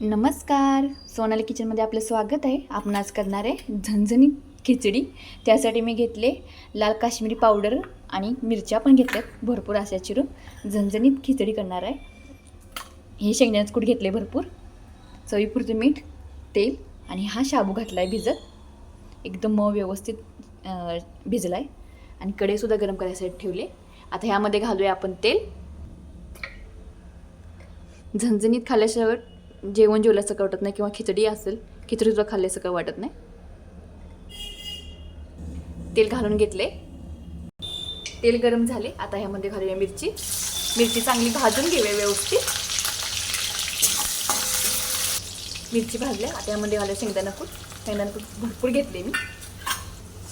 नमस्कार. सोनाली किचनमध्ये आपलं स्वागत आहे. आपण आज करणार आहे झणझणीत खिचडी. त्यासाठी मी घेतले लाल काश्मीरी पावडर आणि मिरच्या पण घेतल्यात. भरपूर अशा चिरून झणझणीत खिचडी करणार आहे. हे शेंगदाण्याचं कूट घेतले भरपूर. चवीपुरतं मीठ तेल आणि हा शाबू घातला आहे भिजत. एकदम मऊ व्यवस्थित भिजला आहे आणि कडेसुद्धा गरम करायसाठी ठेवले. आता ह्यामध्ये घालूया आपण तेल. झणझणीत खाल्ल्याशिवाय जेवण जेवल्यासारखं वाटत नाही किंवा खिचडी असेल खिचडी सुद्धा खाल्ल्यासारखं वाटत नाही. तेल घालून घेतले. तेल गरम झाले. आता ह्यामध्ये घालूया मिरची. मिरची चांगली भाजून घेऊया व्यवस्थित. मिरची भाजल्या. आता यामध्ये घालूया शेंगदाणा कूट. शेंगदाणा कूट भरपूर घेतले मी.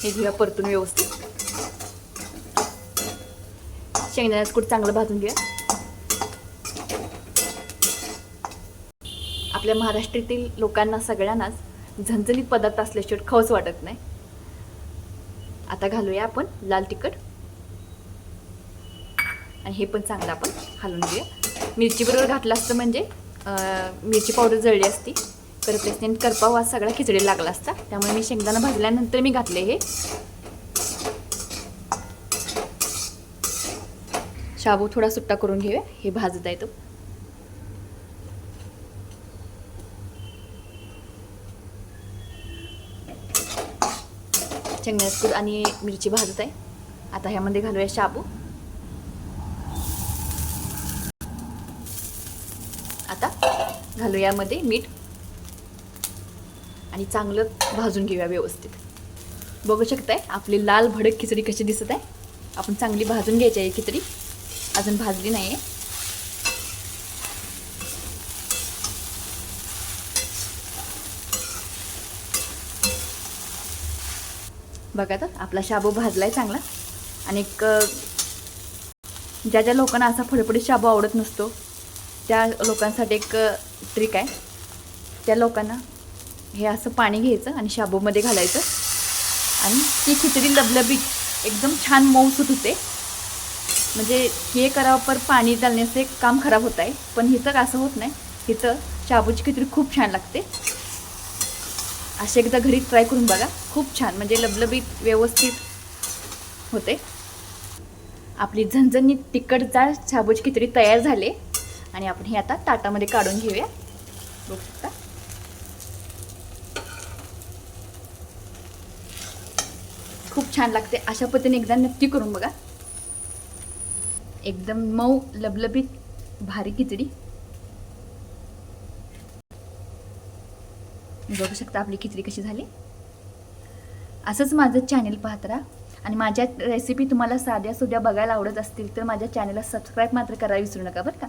हे घेऊया परतून व्यवस्थित. शेंगदाण्याचं कूट चांगलं भाजून घ्या आपल्या महाराष्ट्रातील लोकांना सगळ्यांनाच झणझणीत पदार्थ असल्याशिवाय खाऊच वाटत नाही. आता घालूया आपण लाल तिखट. आणि हे पण चांगलं आपण घालून घेऊया. मिरचीबरोबर घातलं असतं म्हणजे मिरची पावडर जळली असती. करत असते आणि करपा वास सगळा खिचडी लागला असता. त्यामुळे मी शेंगदाणा भाजल्यानंतर मी घातले हे. शाबू थोडा सुट्टा करून घेऊया. हे भाजत आहे तो. शेंगण्याचं कूट आणि मिरची भाजत आहे. आता ह्यामध्ये घालूया शाबू. आता घालू यामध्ये मीठ. आणि चांगलं भाजून घेऊया व्यवस्थित. बघू शकताय आपली लाल भडक खिचडी कशी दिसत आहे. आपण चांगली भाजून घ्यायची आहे खिचडी. अजून भाजली नाही आहे बघा तर आपला शाबू भाजला आहे चांगला. आणि एक ज्या ज्या लोकांना असा फडफडीत शाबू आवडत नसतो त्या लोकांसाठी एक ट्रिक आहे. त्या लोकांना हे असं पाणी घ्यायचं आणि शाबूमध्ये घालायचं. आणि ती खिचडी लबलबीत एकदम छान मऊसूत होते. म्हणजे हे करावं पर पाणी घालण्याचं एक काम खराब होत आहे. पण हिचं असं होत नाही. हिचं शाबूची खिचडी खूप छान लागते. असे एकदा घरी ट्राय करून बघा. खूप छान. म्हणजे लबलबीत व्यवस्थित होते. आपली झणझणीत तिखटजार शाबूची खिचडी तयार झाले. आणि आपण हे आता ताटामध्ये काढून घेऊया. बघू शकता. खूप छान लागते. अशा पद्धतीने एकदा नक्की करून बघा. एकदम मऊ लबलबीत भारी खिचडी. बघू शकता आपली खिचडी कशी झाली. असंच माझं चॅनल पाहत राहा आणि माझ्या रेसिपी तुम्हाला साध्या सुद्या बघायला आवडत असतील तर माझ्या चॅनलला सबस्क्राईब मात्र करायला विसरू नका बरं का.